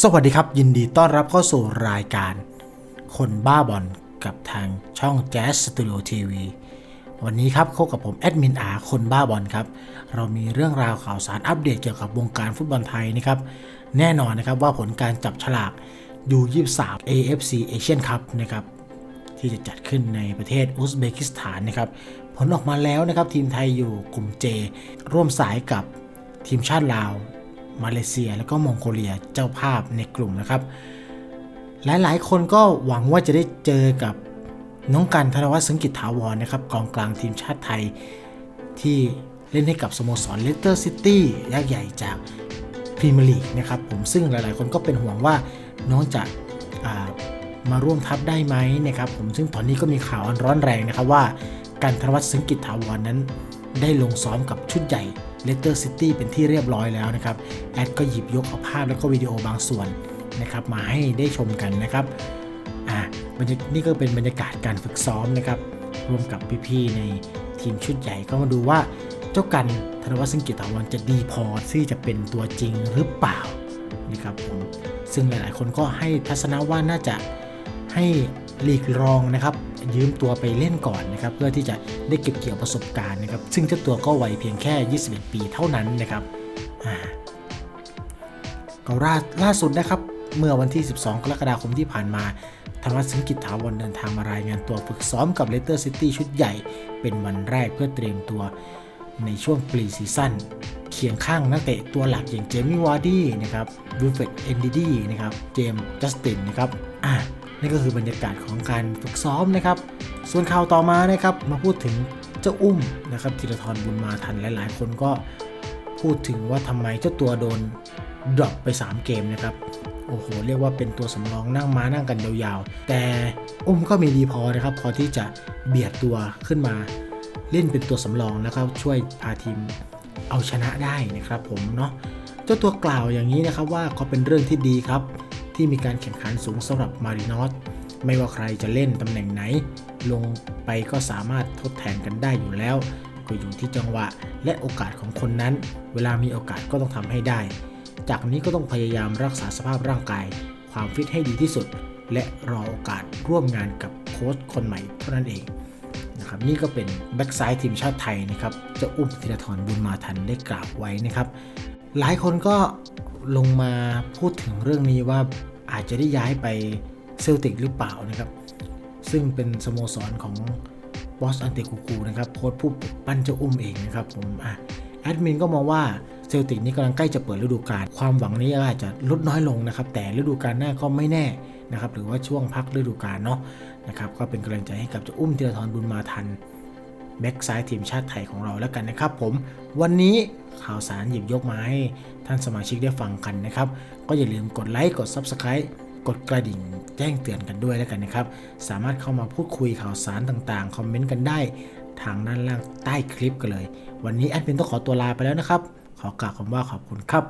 สวัสดีครับ ยินดีต้อนรับเข้าสู่รายการ คนบ้าบอลกับทางช่อง Jazz Studio TV วันนี้ครับพบกับผมแอดมินอาคนบ้าบอลครับ เรามีเรื่องราวข่าวสารอัปเดตเกี่ยวกับวงการฟุตบอลไทยนะครับ แน่นอนนะครับว่าผลการจับฉลาก U23 AFC Asian Cup นะครับที่จะจัดขึ้นในประเทศอุซเบกิสถานนะครับ ผลออกมาแล้วนะครับทีมไทยอยู่กลุ่ม J ร่วมสายกับทีมชาติลาว มาเลเซีย แล้วก็มองโกเลียเจ้าภาพในกลุ่มนะครับ หลายๆ คนก็หวังว่าจะได้เจอกับน้องกันธนวัฒน์สังกิจถาวรนะครับกองกลางทีมชาติไทยที่เล่นให้กับสโมสรเลสเตอร์ซิตี้ยักษ์ใหญ่จากพรีเมียร์ลีกนะครับผมซึ่งหลายๆ คนก็เป็นห่วงว่าน้องจะมาร่วมทัพได้ไหมนะครับผมซึ่งตอนนี้ก็มีข่าวอันร้อนแรงนะครับว่าการธนวัฒน์สังกิจถาวรนั้น ได้ลงซ้อมกับชุดใหญ่เลสเตอร์ซิตี้เป็นที่เรียบร้อยแล้วนะครับ แอดก็หยิบยกเอาภาพแล้วก็วิดีโอบางส่วนนะครับมาให้ได้ชมกันนะครับอ่าบรรยากนี่ก็เป็นบรรยากาศการฝึกซ้อมนะครับร่วมกับพี่ๆในทีมชุดใหญ่ก็มาดูว่าเจ้ากันธนวัฒน์สังกิตาวรจะดีพอที่จะเป็นตัวจริงหรือเปล่านะครับผมซึ่งหลายๆ คนก็ให้ทัศนะว่าน่าจะให้หลีกรองนะครับ ยืมตัวไปเล่นก่อนนะครับเพื่อที่จะได้เก็บเกี่ยวประสบการณ์นะครับซึ่งเจ้าตัวก็วัยเพียงแค่ 21 ปีเท่านั้นนะครับอ่าก็ล่าล่าสุดนะครับเมื่อวันที่ 12 กรกฎาคมที่ผ่านมาธนวัฒน์สิงกิจถาวรเดินทางมารายงานตัวฝึกซ้อมกับเลสเตอร์ซิตี้ชุดใหญ่ เป็นวันแรกเพื่อเตรียมตัวในช่วงปรีซีซั่นเคียงข้างนักเตะตัวหลักอย่างเจมี่วาร์ดี้นะครับวิลเฟรดเอนดิดี้นะครับเจมส์จัสตินนะครับอะ นี่ก็คือบรรยากาศของการฝึกซ้อมนะครับ ส่วนข่าวต่อมานะครับมาพูดถึงเจ้าอุ้มนะครับธีรทรบุญมาทันหลาย ๆ คนก็พูดถึงว่าทำไมเจ้าตัวโดนดรอปไป 3 เกมนะครับโอ้โหเรียกว่าเป็นตัวสำรองนั่งม้านั่งกันยาวๆ แต่อุ้มก็มีดีพอนะครับ พอที่จะเบียดตัวขึ้นมาเล่นเป็นตัวสำรองนะครับช่วยพาทีมเอาชนะได้นะครับผมเนาะเจ้าตัวกล่าวอย่างนี้นะครับว่าก็เป็นเรื่องที่ดีครับ ที่มีการแข่งขันสูงสำหรับมารินอสไม่ว่าใครจะเล่นตำแหน่งไหน ลงไปก็สามารถทดแทนกันได้อยู่แล้ว ก็อยู่ที่จังหวะและโอกาสของคนนั้น เวลามีโอกาสก็ต้องทำให้ได้ จากนี้ก็ต้องพยายามรักษาสภาพร่างกาย ความฟิตให้ดีที่สุด และรอโอกาสร่วมงานกับโค้ชคนใหม่เท่านั้นเองนะครับนี่ก็เป็นแบ็กซ้ายทีมชาติไทยนะครับจะอุ้มธีรทรบุญมาทันได้กล่าวไว้นะครับ หลายคนก็ลงมาพูดถึงเรื่องนี้ว่า อาจจะได้ย้ายไปเซลติกหรือเปล่านะครับ ซึ่งเป็นสโมสรของบอสอันเตคูคูนะครับโค้ชผู้ปั้นเจ้าอุ้มเองนะครับผมอะแอดมินก็มองว่าเซลติกนี้กำลังใกล้จะเปิดฤดูกาลความหวังนี้อาจจะลดน้อยลงนะครับ แต่ฤดูกาลหน้าก็ไม่แน่นะครับ หรือว่าช่วงพักฤดูกาลเนาะนะครับ ก็เป็นกำลังใจให้กับเจ้าอุ้มธีรทรบุญมาทัน แบ็กซ้ายทีมชาติไทยของเราแล้วกันนะครับผม วันนี้ข่าวสารหยิบยกมาให้ท่านสมาชิกได้ฟังกันนะครับ ก็อย่าลืมกดไลค์กด Subscribe กดกระดิ่งแจ้งเตือนกันด้วยแล้วกันนะครับ สามารถเข้ามาพูดคุยข่าวสารต่างๆ คอมเมนต์กันได้ทางด้านล่างใต้คลิปกันเลย วันนี้แอดมินต้องขอตัวลาไปแล้วนะครับ ขอกล่าวคำว่าขอบคุณครับ